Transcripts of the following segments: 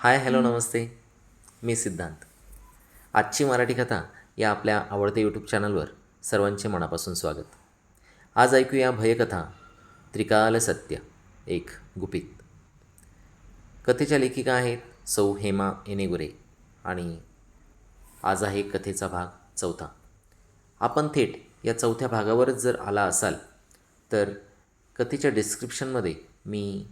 Hi hello नमस्ते. मी सिद्धांत. आजची मराठी कथा या आपल्या आवडत्या यूट्यूब चॅनलवर सर्वांचे मनापासून स्वागत. आज ऐकूया भयकथा त्रिकाल सत्य एक गुपित. कथेच्या लेखिका आहेत सौ हेमा एनेगुरे आणि आज आहे कथेचा भाग चौथा. आपण थेट या चौथ्या भागावरच जर आला असाल तर कथेच्या डिस्क्रिप्शनमध्ये मी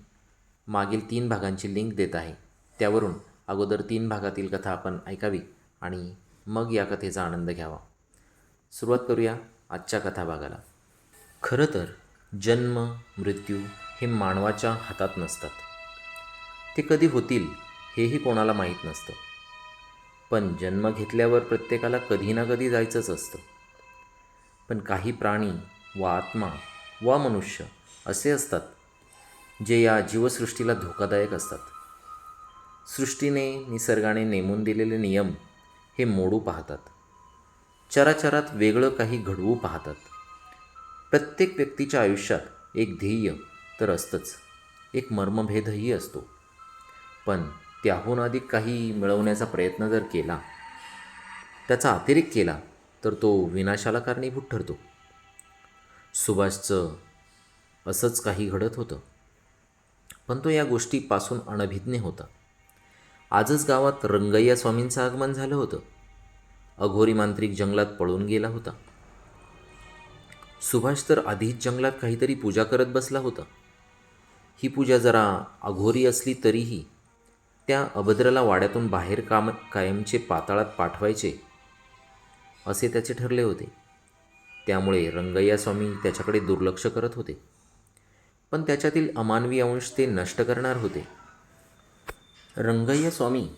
मागील तीन भागांची लिंक देत आहे. त्यावरून अगोदर तीन भागातील कथा आपण ऐकावी आणि मग या कथेचा आनंद घ्यावा. सुरुवात करूया आजच्या कथा भागाला. खरं तर जन्म मृत्यू हे मानवाच्या हातात नसतात. ते कधी होतील हेही कोणाला माहीत नसतं. पण जन्म घेतल्यावर प्रत्येकाला कधी ना कधी जायचंच असतं. पण काही प्राणी व आत्मा वा मनुष्य असे असतात जे या जीवसृष्टीला धोकादायक असतात. सृष्टीने निसर्गाने नेमून दिलेले नियम हे मोडू पाहतात. चराचरात वेगळं काही घडवू पाहतात. प्रत्येक व्यक्तीच्या आयुष्यात एक ध्येय तर असतंच. एक मर्मभेदही असतो. पण त्याहून अधिक काही मिळवण्याचा प्रयत्न जर केला त्याचा अतिरेक केला तर तो विनाशाला कारणीभूत ठरतो. सुभाषचं असंच काही घडत होतं. पण तो या गोष्टीपासून अनभिज्ञ होता. आजच गावात रंगय्या स्वामींचं आगमन झालं होतं. अघोरी मांत्रिक जंगलात पळून गेला होता. सुभाष तर आधीच जंगलात काहीतरी पूजा करत बसला होता. ही पूजा जरा अघोरी असली तरीही त्या अभद्राला वाड्यातून बाहेर काम कायमचे पाताळात पाठवायचे असे त्याचे ठरले होते. त्यामुळे रंगय्या स्वामी त्याच्याकडे दुर्लक्ष करत होते. पण त्याच्यातील अमानवी अंश ते नष्ट करणार होते. रंगय्या स्वामी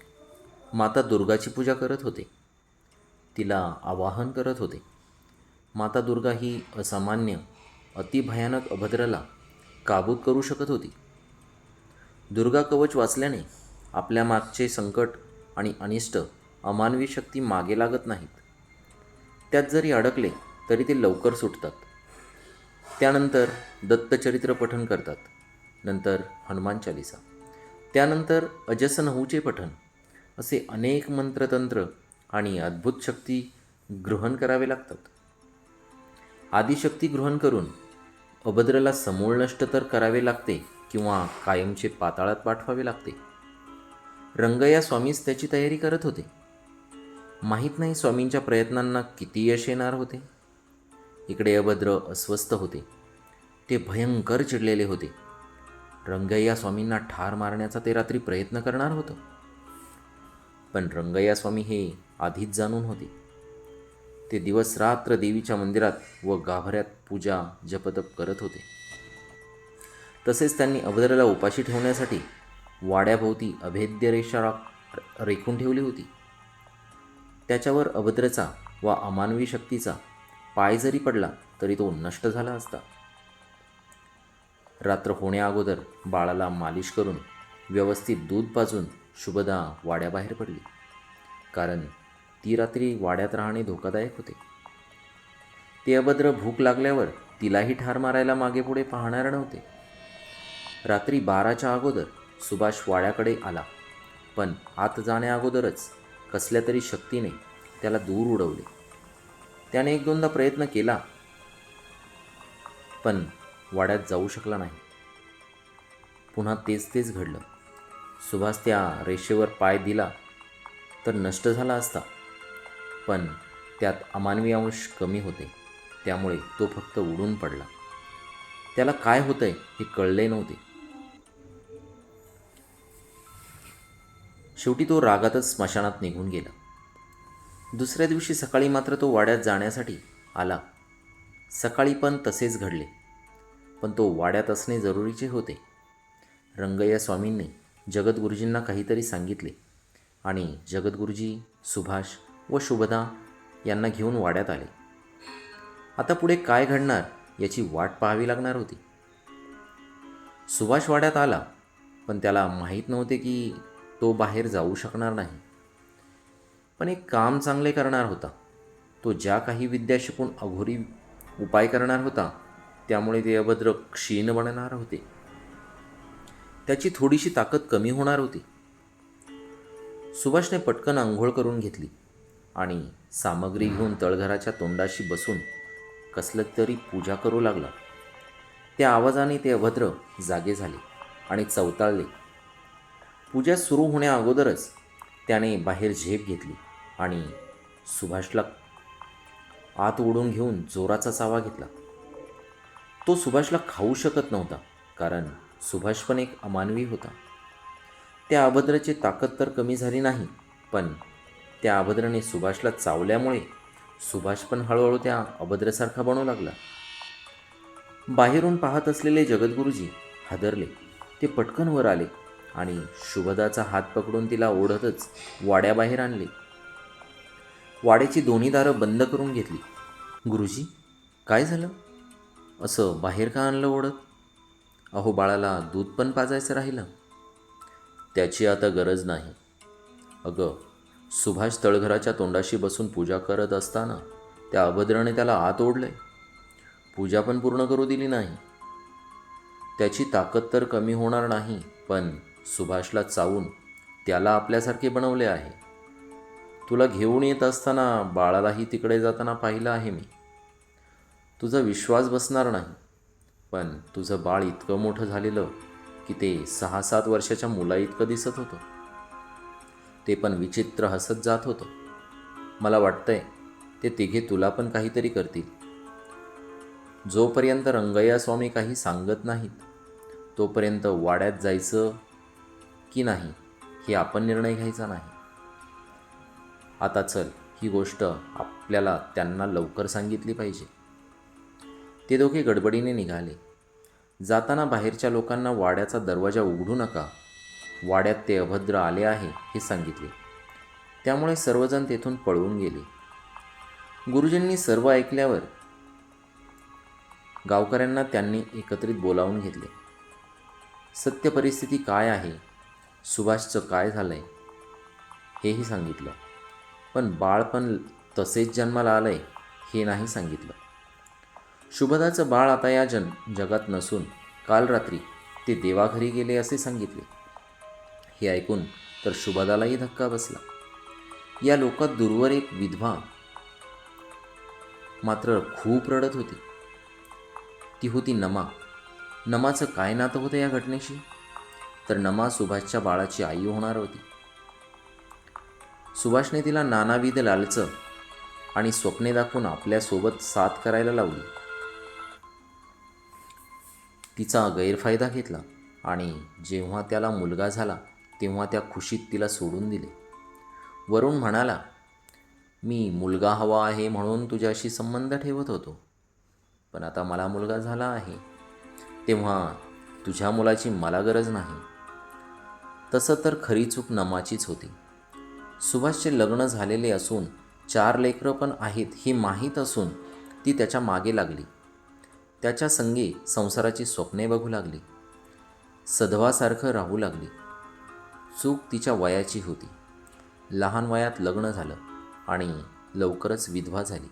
माता दुर्गाची पूजा करत होते. तिला आवाहन करत होते. माता दुर्गा ही असामान्य अतिभयानक अभद्राला काबूत करू शकत होती. दुर्गा कवच वाचल्याने आपल्या मागचे संकट आणि अनिष्ट अमानवी शक्ती मागे लागत नाहीत. त्यात जरी अडकले तरी ते लवकर सुटतात. त्यानंतर दत्तचरित्र पठन करतात. नंतर हनुमान चालिसा. त्यानंतर अजसनहूचे पठन असे अनेक मंत्रतंत्र आणि अद्भुत शक्ती ग्रहण करावे लागतात. आदिशक्ती ग्रहण करून अभद्रला समूळ नष्ट तर करावे लागते किंवा कायमचे पाताळात पाठवावे लागते. रंगया स्वामीच त्याची तयारी करत होते. माहीत नाही स्वामींच्या प्रयत्नांना किती यश येणार होते. इकडे अभद्र अस्वस्थ होते. ते भयंकर चिडलेले होते. रंगय्या स्वामींना ठार मारण्याचा ते रात्री प्रयत्न करणार होतं. पण रंगय्या स्वामी हे आधीच जाणून होते. ते दिवस रात्र देवीच्या मंदिरात व गाभाऱ्यात पूजा जपतप करत होते. तसेच त्यांनी अभद्राला उपाशी ठेवण्यासाठी वाड्याभोवती अभेद्य रेषा राख रेखून ठेवली होती. त्याच्यावर अभद्रचा व अमानवी शक्तीचा पाय जरी पडला तरी तो नष्ट झाला असता. रात्र होण्याअगोदर बाळाला मालिश करून व्यवस्थित दूध पाजून शुभदा वाड्याबाहेर पडली. कारण ती रात्री वाड्यात राहणे धोकादायक होते. ते अभद्र भूक लागल्यावर तिलाही ठार मारायला मागे पुढे पाहणार नव्हते. रात्री बाराच्या अगोदर सुभाष वाड्याकडे आला. पण आत जाण्याअगोदरच कसल्या तरी शक्तीने त्याला दूर उडवले. त्याने एक दोनदा प्रयत्न केला. पण वाड्यात जाऊ शकला नाही. पुन्हा तेच तेच घडलं. सुभाष त्या रेषेवर पाय दिला तर नष्ट झाला असता. पण त्यात अमानवी अंश कमी होते. त्यामुळे तो फक्त उडून पडला. त्याला काय होतंय हे कळले नव्हते. शेवटी तो रागातच स्मशानात निघून गेला. दुसऱ्या दिवशी सकाळी मात्र तो वाड्यात जाण्यासाठी आला. सकाळी पण तसेच घडले. पण तो वाड्यात असणे जरुरीचे होते. रंगय्या स्वामींनी जगद्गुरुजींना काहीतरी सांगितले आणि जगद्गुरुजी सुभाष व शुभदा यांना घेऊन वाड्यात आले. आता पुढे काय घडणार याची वाट पाहावी लागणार होती. सुभाष वाड्यात आला पण त्याला माहीत नव्हते की तो बाहेर जाऊ शकणार नाही. पण एक काम चांगले करणार होता. तो ज्या काही विद्या शिकून अघोरी उपाय करणार होता त्यामुळे ते अभद्र क्षीण बनणार होते. त्याची थोडीशी ताकद कमी होणार होती. सुभाषने पटकन आंघोळ करून घेतली आणि सामग्री घेऊन तळघराच्या तोंडाशी बसून कसलं तरी पूजा करू लागला. त्या आवाजाने ते अभद्र जागे झाले आणि चवताळले. पूजा सुरू होण्या अगोदरच त्याने बाहेर झेप घेतली आणि सुभाषला आत ओढून घेऊन जोराचा चावा घेतला. तो सुभाषला खाऊ शकत नव्हता कारण सुभाष पण एक अमानवी होता. त्या अभद्राची ताकद तर कमी झाली नाही पण त्या अभद्राने सुभाषला चावल्यामुळे सुभाष पण हळूहळू त्या अभद्रासारखा बनू लागला. बाहेरून पाहत असलेले जगद्गुरुजी हादरले. ते पटकन वर आले आणि शुभदाचा हात पकडून तिला ओढतच वाड्याबाहेर आणले. वाड्याची दोन्ही दारं बंद करून घेतली. गुरुजी काय झालं? असं बाहेर का आणलं ओढत अहो बाळाला दूध पण पाजायचं राहिलं. त्याची आता गरज नाही. अगं सुभाष तळघराच्या तोंडाशी बसून पूजा करत असताना त्या अभद्राने त्याला आत ओढलंय. पूजा पण पूर्ण करू दिली नाही. त्याची ताकद तर कमी होणार नाही पण सुभाषला चावून त्याला आपल्यासारखे बनवले आहे. तुला घेऊन येत असताना बाळालाही तिकडे जाताना पाहिलं आहे मी. तुझा विश्वास बसणार नाही. पण तुझं बाळ इतकं मोठं झालेलं की ते सहा सात वर्षाच्या मुला इतकं दिसत होतं. ते पण विचित्र हसत जात होतं. मला वाटतंय ते तिघे तुला पण काहीतरी करतील. जोपर्यंत रंगय्या स्वामी काही सांगत नाहीत तोपर्यंत वाड्यात जायचं की नाही हे आपण निर्णय घ्यायचा नाही. आता चल ही गोष्ट आपल्याला त्यांना लवकर सांगितली पाहिजे. ते दोघे गडबडीने निघाले. जाताना बाहेरच्या लोकांना वाड्याचा दरवाजा उघडू नका. वाड्यात ते अभद्र आले आहे हे सांगितले. त्यामुळे सर्वजण तेथून पळवून गेले. गुरुजींनी सर्व ऐकल्यावर गावकऱ्यांना त्यांनी एकत्रित बोलावून घेतले. सत्य परिस्थिती काय आहे? सुभाषचं काय झालं आहे हेही सांगितलं. पण बाळ पण तसेच जन्माला आलं आहे हे नाही सांगितलं. शुभदाचं बाळ आता या जन जगात नसून काल रात्री ते देवाघरी गेले असे सांगितले. हे ऐकून तर शुभदालाही धक्का बसला. या लोकात दूरवर एक विधवा मात्र खूप रडत होती. ती होती नमा. नमाचं काय नातं होतं या घटनेशी? तर नमा सुभाषच्या बाळाची आई होणार होती. सुभाषने तिला नानाविध लालचं आणि स्वप्ने दाखवून आपल्यासोबत साथ करायला लावली. तिचा गैरफायदा घेतला आणि जेव्हा त्याला मुलगा झाला तेव्हा त्या खुशीत तिला सोडून दिले. वरुण म्हणाला मी मुलगा हवा आहे म्हणून तुझ्याशी संबंध ठेवत होतो. पण आता मला मुलगा झाला आहे. तेव्हा तुझ्या मुलाची मला गरज नाही. तसं तर खरी चूक नमाचीच होती. सुभाषचे लग्न झालेले असून चार लेकरं पण आहेत हे माहीत असून ती त्याच्यामागे लागली. त्याच्या संगी संसाराची स्वप्ने बघू लागली. सधवासारखं राहू लागली. चूक तिच्या वयाची होती. लहान वयात लग्न झालं आणि लवकरच विधवा झाली.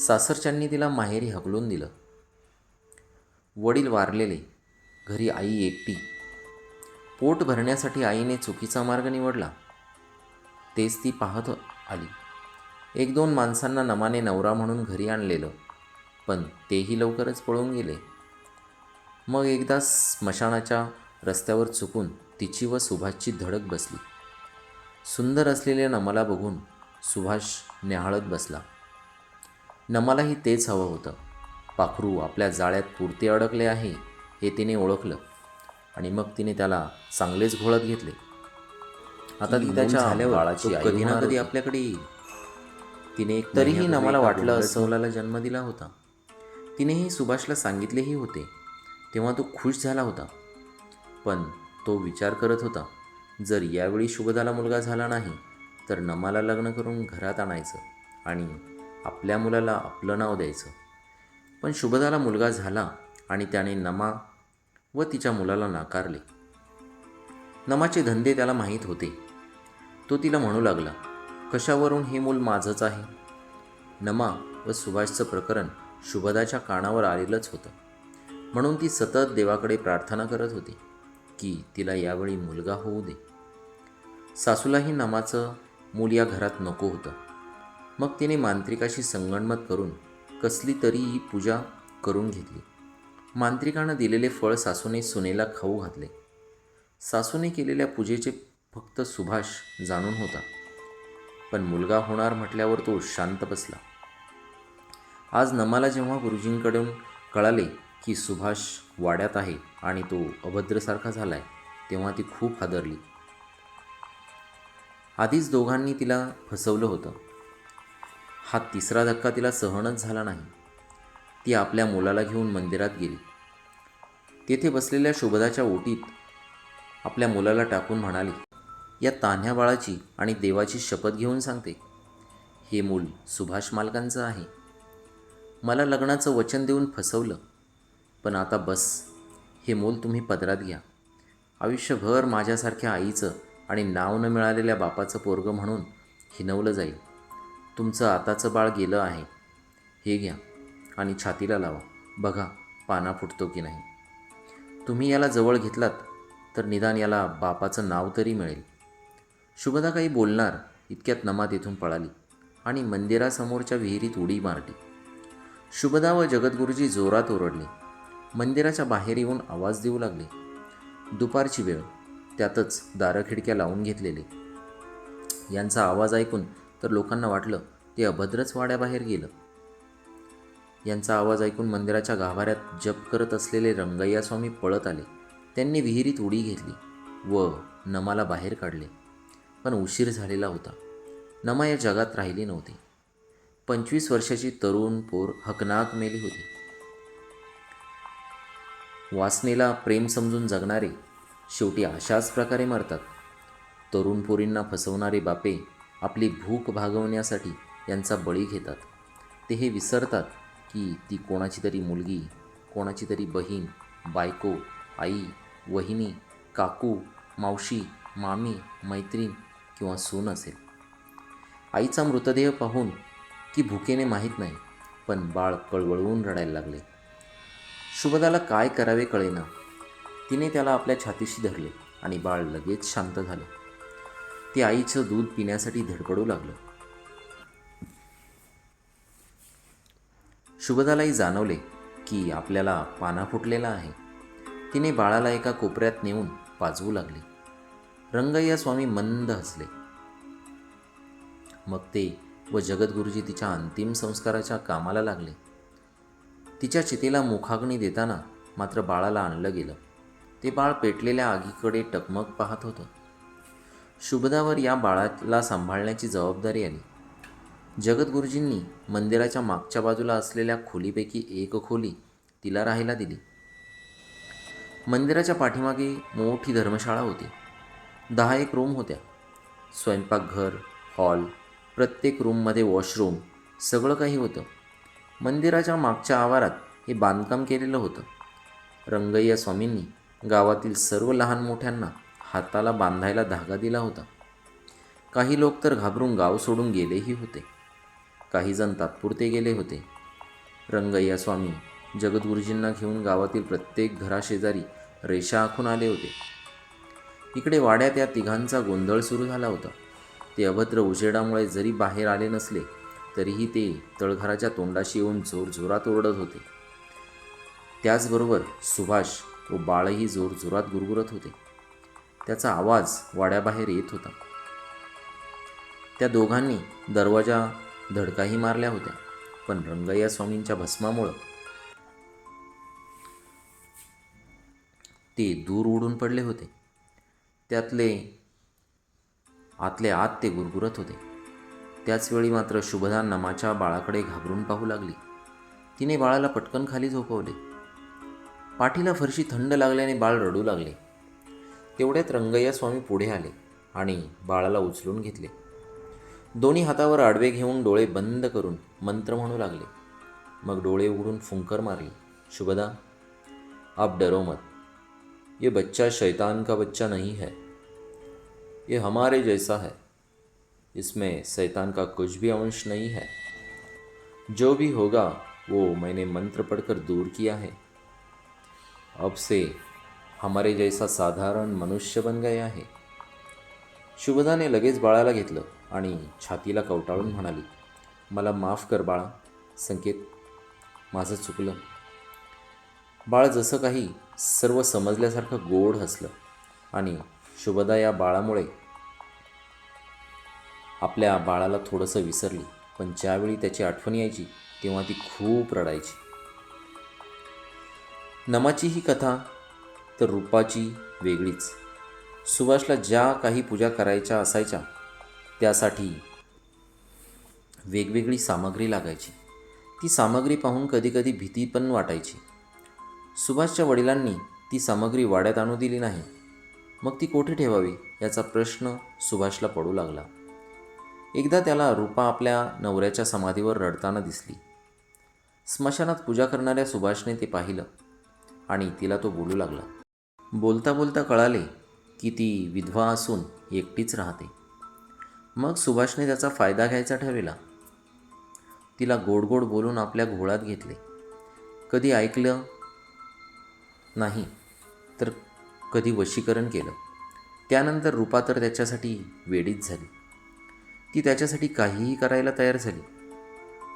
सासरच्यांनी तिला माहेरी हकलून दिलं. वडील वारलेले घरी आई एकटी. पोट भरण्यासाठी आईने चुकीचा मार्ग निवडला. तेच ती पाहत आली. एक दोन माणसांना नमाने नवरा म्हणून घरी आणलेलं. पण तेही लवकरच पळून गेले. मग एकदा स्मशानाच्या रस्त्यावर चुकून तिची व सुभाषची धडक बसली. सुंदर असलेल्या नमाला बघून सुभाष न्याहाळत बसला. नमालाही तेच हवं होतं. पाखरू आपल्या जाळ्यात पुरते अडकले आहे हे तिने ओळखलं आणि मग तिने त्याला चांगलेच घोळत घेतले. आता ती त्याच्या बाळाची कधी ना कधी आपल्याकडे येईल. तिने तरीही नमाला वाटलं असं मुलाला जन्म दिला होता. तिनेही सुभाषला सांगितलेही होते. तेव्हा तो खुश झाला होता. पण तो विचार करत होता जर यावेळी शुभदाला मुलगा झाला नाही तर नमाला लग्न करून घरात आणायचं आणि आपल्या मुलाला आपलं नाव द्यायचं. पण शुभदाला मुलगा झाला आणि त्याने नमा व तिच्या मुलाला नाकारले. नमाचे धंदे त्याला माहीत होते. तो तिला म्हणू लागला कशावरून हे मूल माझंच आहे? नमा व सुभाषचं प्रकरण शुभदाच्या कानावर आलेलंच होतं. म्हणून ती सतत देवाकडे प्रार्थना करत होती की तिला यावेळी मुलगा होऊ दे. सासूलाही नामाचं मूल या घरात नको होतं. मग तिने मांत्रिकाशी संगणमत करून कसली तरी ही पूजा करून घेतली. मांत्रिकानं दिलेले फळ सासूने सुनेला खाऊ घातले. सासूने केलेल्या पूजेचे फक्त सुभाष जाणून होता. पण मुलगा होणार म्हटल्यावर तो शांत बसला. आज नमाला जेव्हा गुरुजींकडून कळाले की सुभाष वाड्यात आहे आणि तो अभद्रसारखा झाला आहे तेव्हा ती खूप हादरली. आधीच दोघांनी तिला फसवलं होतं. हा तिसरा धक्का तिला सहनच झाला नाही. ती आपल्या मुलाला घेऊन मंदिरात गेली. तेथे बसलेल्या शुभदाच्या ओटीत आपल्या मुलाला टाकून म्हणाली या तान्ह्या बाळाची आणि देवाची शपथ घेऊन सांगते. हे मूल सुभाष मालकांचं आहे. मला लग्नाचं वचन देऊन फसवलं. पण आता बस हे मोल तुम्ही पदरात घ्या. आयुष्यभर माझ्यासारख्या आईचं आणि नाव न मिळालेल्या बापाचं पोरगं म्हणून हिनवलं जाईल. तुमचं आताचं बाळ गेलं आहे. हे घ्या आणि छातीला लावा. बघा पाना फुटतो की नाही. तुम्ही याला जवळ घेतलात तर निदान याला बापाचं नाव तरी मिळेल. शुभदा काही बोलणार इतक्यात नमा तिथून पळाली आणि मंदिरासमोरच्या विहिरीत उडी मारली. शुभदा व जगद्गुरुजी जोरात ओरडले. मंदिराच्या बाहेर येऊन आवाज देऊ लागले. दुपारची वेळ. त्यातच दारं खिडक्या लावून घेतलेले. यांचा आवाज ऐकून तर लोकांना वाटलं ते अभद्रच वाड्याबाहेर गेलं. यांचा आवाज ऐकून मंदिराच्या गाभाऱ्यात जप करत असलेले रंगय्या स्वामी पळत आले. त्यांनी विहिरीत उडी घेतली व नमाला बाहेर काढले. पण उशीर झालेला होता. नमा या जगात राहिली नव्हती. पंचवीस वर्षाची तरुण पोर हकनाक मेली होती. वासनेला प्रेम समजून जगणारे शेवटी अशाच प्रकारे मरतात. तरुण पोरींना फसवणारे बापे आपली भूक भागवण्यासाठी यांचा बळी घेतात. ते हे विसरतात की ती कोणाची तरी मुलगी कोणाची तरी बहीण बायको आई वहिनी काकू मावशी मामी मैत्रीण किंवा सून असेल. आईचा मृतदेह पाहून की भुकेने माहीत नाही पण बाळ कळवळवून रडायला लागले. शुभदाला काय करावे कळेना. तिने त्याला आपल्या छातीशी धरले आणि बाळ लगेच शांत झाले. ते आईचं दूध पिण्यासाठी धडपडू लागलं. शुभदालाही जाणवले की आपल्याला पाना फुटलेला आहे. तिने बाळाला एका कोपऱ्यात नेऊन पाजवू लागली. रंगय्या स्वामी मंद हसले. मग ते व जगद्गुरुजी तिच्या अंतिम संस्काराच्या कामाला लागले. तिच्या चितेला मुखाग्नी देताना मात्र बाळाला आणलं गेलं. ते बाळ पेटलेल्या आगीकडे टकमक पाहत होतं. शुभदावर या बाळाला सांभाळण्याची जबाबदारी आली. जगद्गुरुजींनी मंदिराच्या मागच्या बाजूला असलेल्या खोलीपैकी एक खोली तिला राहायला दिली. मंदिराच्या पाठीमागे मोठी धर्मशाळा होती. दहा एक रूम होत्या. स्वयंपाकघर हॉल प्रत्येक रूममध्ये वॉशरूम सगळं काही होतं. मंदिराच्या मागच्या आवारात हे बांधकाम केलेलं होतं. रंगय्या स्वामींनी गावातील सर्व लहान मोठ्यांना हाताला बांधायला धागा दिला होता. काही लोक तर घाबरून गाव सोडून गेलेही होते. काही जण तात्पुरते गेले होते. रंगय्या स्वामी जगद्गुरुजींना घेऊन गावातील प्रत्येक घराशेजारी रेषा आखून आले होते. इकडे वाड्यात या तिघांचा गोंधळ सुरू झाला होता. ते अभद्र उजेडामुळे जरी बाहेर आले नसले तरीही ते तळघराच्या तोंडाशी येऊन जोरजोरात ओरडत होते. त्याचबरोबर सुभाष व बाळही जोरजोरात गुरगुरत होते. त्याचा आवाज वाड्याबाहेर येत होता. त्या दोघांनी दरवाजा धडकाही मारल्या होत्या पण रंगय्या स्वामींच्या भस्मामुळं ते दूर उडून पडले होते. त्यातले आतले आत ते गुरगुरत होते. त्याचवेळी मात्र शुभदा नमाच्या बाळाकडे घाबरून पाहू लागली. तिने बाळाला पटकन खाली झोपवले. पाठीला फरशी थंड लागल्याने बाळ रडू लागले. तेवढ्यात रंगय्या स्वामी पुढे आले आणि बाळाला उचलून घेतले. दोन्ही हातावर आडवे घेऊन डोळे बंद करून मंत्र म्हणू लागले. मग डोळे उघडून फुंकर मारली. शुभदा आप डरो मत. ये बच्चा शैतान का बच्चा नहीं है. ये हमारे जैसा है। इसमें शैतान का कुछ भी अंश नहीं है। जो भी होगा वो मैंने मंत्र पढ़कर दूर किया है। अब से हमारे जैसा साधारण मनुष्य बन गया है। शुभदाने लगेच बाळाला घेतलं आणि छातीला कवटाळून म्हणाली मला माफ कर बाळा संकेत माझं चुकलं. बाळ जसं काही सर्व समजल्यासारखं गोड हसलं आणि शुभदा या बाळामुळे आपल्या बाळाला थोडंसं विसरली पण ज्यावेळी त्याची आठवण यायची तेव्हा ती खूप रडायची. नमाची ही कथा तर रूपाची वेगळीच. सुभाषला ज्या काही पूजा करायच्या असायच्या त्यासाठी वेगवेगळी सामग्री लागायची. ती सामग्री पाहून कधीकधी भीती पण वाटायची. सुभाषच्या वडिलांनी ती सामग्री वाड्यात आणू दिली नाही. मग ती कोठे ठेवावी याचा प्रश्न सुभाषला पडू लागला. एकदा त्याला रूपा आपल्या नवऱ्याच्या समाधीवर रडताना दिसली. स्मशानात पूजा करणाऱ्या सुभाषने ते पाहिलं आणि तिला तो बोलू लागला. बोलता बोलता कळाले की ती विधवा असून एकटीच राहते. मग सुभाषने त्याचा फायदा घ्यायचा ठरविला. तिला गोड गोड बोलून आपल्या घोळात घेतले. कधी ऐकलं नाही तर कधी वशीकरण केलं. त्यानंतर रूपा तर त्याच्यासाठी वेडीच झाली. ती त्याच्यासाठी काहीही करायला तयार झाली.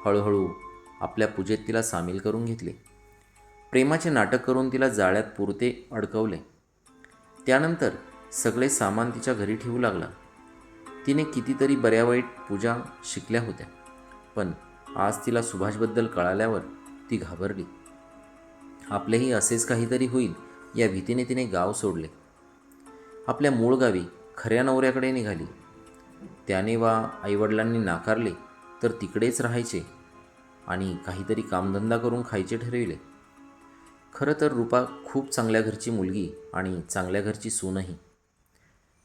हळूहळू आपल्या पूजेत तिला सामील करून घेतले. प्रेमाचे नाटक करून तिला जाळ्यात पुरते अडकवले. त्यानंतर सगळे सामान तिच्या घरी ठेवू लागला. तिने कितीतरी बऱ्या वाईट पूजा शिकल्या होत्या पण आज तिला सुभाषबद्दल कळाल्यावर ती घाबरली. आपलेही असेच काहीतरी होईल या भीतीने तिने गाव सोडले. आपल्या मूळ गावी खऱ्या नवऱ्याकडे निघाली. त्याने वा आईवडिलांनी नाकारले तर तिकडेच राहायचे आणि काहीतरी कामधंदा करून खायचे ठरविले. खरं तर रूपा खूप चांगल्या घरची मुलगी आणि चांगल्या घरची सूनही.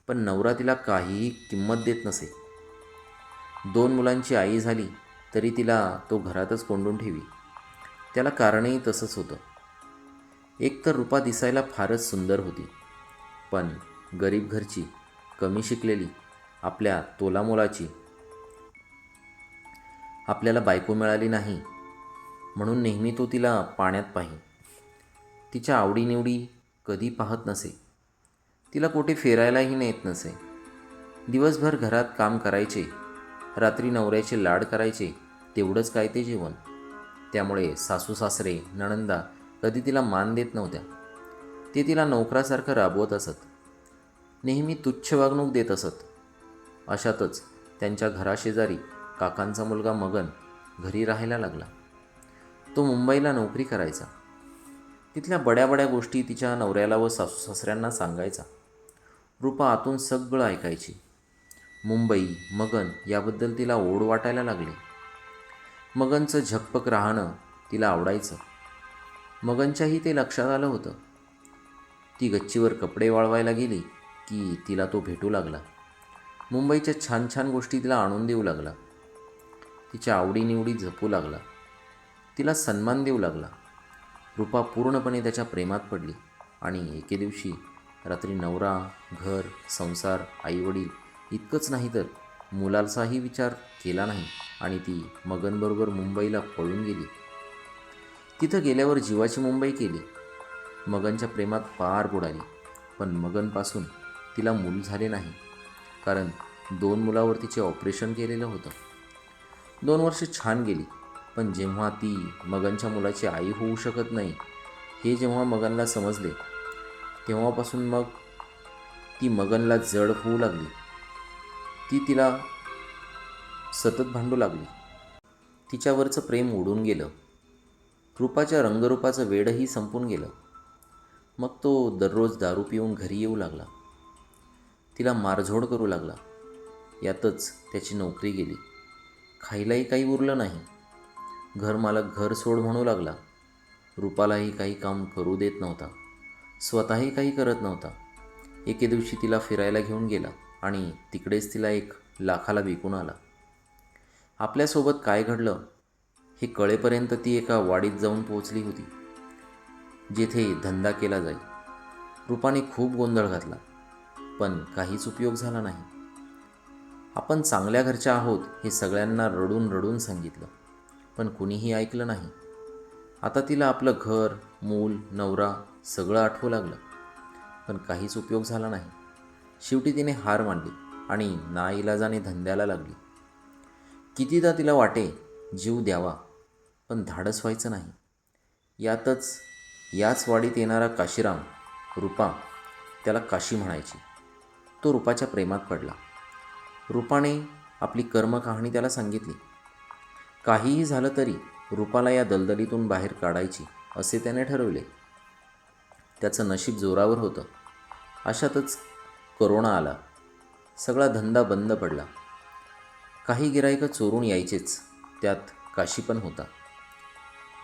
पण नवरा तिला काहीही किंमत देत नसे. दोन मुलांची आई झाली तरी तिला तो घरातच कोंडून ठेवी. त्याला कारणही तसंच होतं. एक तर रूपा दिसायला फारच सुंदर होती. पण गरीब घरची कमी शिकलेली आपल्या तोलामोलाची. आपल्याला बायको मिळाली नाही म्हणून नेहमी तो तिला पाण्यात पाही. तिच्या आवडीनिवडी कधी पाहत नसे. तिला कुठे फिरायलाही नेत नसे. दिवसभर घरात काम करायचे रात्री नवऱ्याचे लाड करायचे तेवढंच काय ते जेवण. त्यामुळे सासू सासरे नणंदा कधी तिला मान देत नव्हत्या. ते तिला नोकरासारखं राबवत असत. नेहमी तुच्छ वागणूक देत असत. अशातच त्यांच्या घराशेजारी काकांचा मुलगा मगन घरी राहायला लागला. तो मुंबईला नोकरी करायचा. तिथल्या बड्या बड्या गोष्टी तिच्या नवऱ्याला व सासू सासऱ्यांना सांगायचा. रूपा आतून सगळं ऐकायची. मुंबई मगन याबद्दल तिला ओढ वाटायला लागली. मगनचं झकपक राहणं तिला आवडायचं. मगनच्याही ते लक्षात आलं होतं. ती गच्चीवर कपडे वाळवायला गेली की तिला तो भेटू लागला. मुंबईच्या छान छान गोष्टी तिला आणून देऊ लागला. तिच्या आवडीनिवडी जपू लागला. तिला सन्मान देऊ लागला. रूपा पूर्णपणे त्याच्या प्रेमात पडली आणि एके दिवशी रात्री नवरा घर संसार आईवडील इतकंच नाही तर मुलाचाही विचार केला नाही आणि ती मगनबरोबर मुंबईला पळून गेली. तिथं गेल्यावर जीवाची मुंबई केली. मगनच्या प्रेमात पार बुडाली. पण मगनपासून तिला मूल झाले नाही. कारण दोन मुलावर तिचे ऑपरेशन केलेलं होतं. दोन वर्ष छान गेली पण जेव्हा ती मगनच्या मुलाची आई होऊ शकत नाही हे जेव्हा मगनला समजले तेव्हापासून मग ती मगनला जड होऊ लागली. ती तिला सतत भांडू लागली. तिच्यावरचं प्रेम उडून गेलं. रूपाच्या रंगरूपाचं वेडही संपून गेलं. मग तो दररोज दारू पिऊन घरी येऊ लागला. तिला मारझोड करू लागला. यातच त्याची नोकरी गेली. खायलाही काही उरलं नाही. घरमालक घर सोड म्हणू लागला. रूपालाही काही काम करू देत नव्हता. स्वतःही काही करत नव्हता. एके दिवशी तिला फिरायला घेऊन गेला आणि तिकडेच तिला एक लाखाला विकून आला. आपल्यासोबत काय घडलं? हे कळेपर्यंत ती एका वाडीत जाऊन पोहोचली होती जेथे धंदा केला जाईल रूपाने खूप गोंधळ घातला. पण काहीच उपयोग झाला नाही. आपण चांगल्या घरच्या आहोत हे सगळ्यांना रडून रडून सांगितलं पण कुणीही ऐकलं नाही. आता तिला आपलं घर मूल नवरा सगळं आठवू लागलं पण काहीच उपयोग झाला नाही. शेवटी तिने हार मांडली आणि नाईलाजाने धंद्याला लागली. कितीदा तिला वाटे जीव द्यावा पण धाडस व्हायचं नाही. यातच याच वाडीत येणारा काशीराम रूपा त्याला काशी म्हणायची. तो रूपाच्या प्रेमात पडला. रूपाने आपली कर्मकहाणी त्याला सांगितली. काहीही झालं तरी रूपाला या दलदलीतून बाहेर काढायची असे त्याने ठरवले. त्याचं नशीब जोरावर होतं. अशातच करोना आला. सगळा धंदा बंद पडला. काही गिरायकं चोरून यायचेच. त्यात काशी पण होता.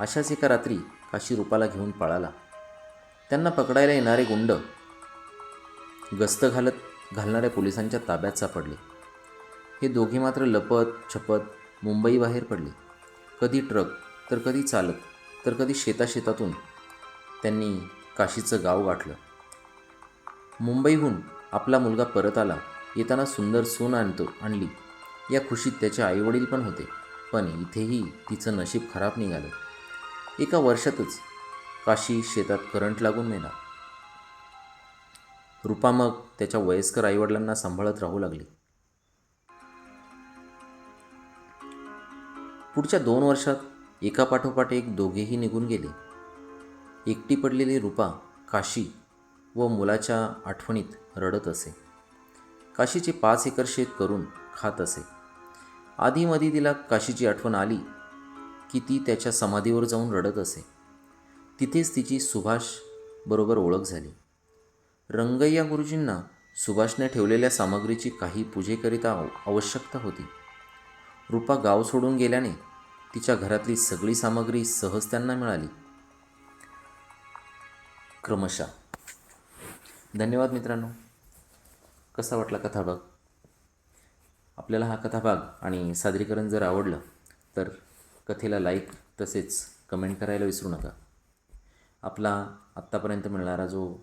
अशाच एका रात्री काशी रूपाला घेऊन पळाला. त्यांना पकडायला येणारे गुंड गस्त घालत घालणाऱ्या पोलिसांच्या ताब्यात सापडले. हे दोघे मात्र लपत छपत मुंबईबाहेर पडले. कधी ट्रक तर कधी चालत तर कधी शेताशेतातून त्यांनी काशीचं गाव गाठलं. मुंबईहून आपला मुलगा परत आला येताना सुंदर सून आणतो आणली. या खुशीत त्याचे आईवडील पण होते पण इथेही तिचं नशीब खराब निघालं. एका वर्षातच काशी शेतात करंट लागून मेला. रूपा मग त्याच्या वयस्कर आईवडिलांना सांभाळत राहू लागली. पुढच्या दोन वर्षात एकापाठोपाठ एक दोघेही निघून गेले. एकटी पडलेली रूपा काशी व मुलाच्या आठवणीत रडत असे. काशीचे पाच एकर शेत करून खात असे. आधीमधी तिला काशीची आठवण आली की ती त्याच्या समाधीवर जाऊन रडत असे. तिथेच तिची सुभाष बरोबर ओळख झाली. रंगय्या गुरुजींना सुभाषने ठेवलेल्या सामग्रीची काही पूजेकरिता आव आवश्यकता होती. रूपा गाव सोडून गेल्याने तिच्या घरातली सगळी सामग्री सहज त्यांना मिळाली. क्रमशः. धन्यवाद मित्रांनो. कसा वाटला कथाभाग? आपल्याला हा कथाभाग आणि सादरीकरण जर आवडलं तर कथेला लाईक तसेच कमेंट करायला विसरू नका. आपला आत्तापर्यंत मिळणारा जो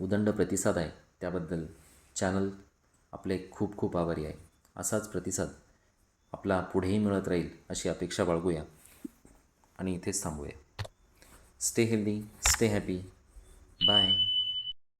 उदंड प्रतिसाद आहे त्याबद्दल चॅनल आपले खूप खूप आभारी आहे. असाच प्रतिसाद आपला पुढेही मिळत राहील अशी अपेक्षा बाळगूया. आणि इथेच थांबूया. Stay healthy stay happy bye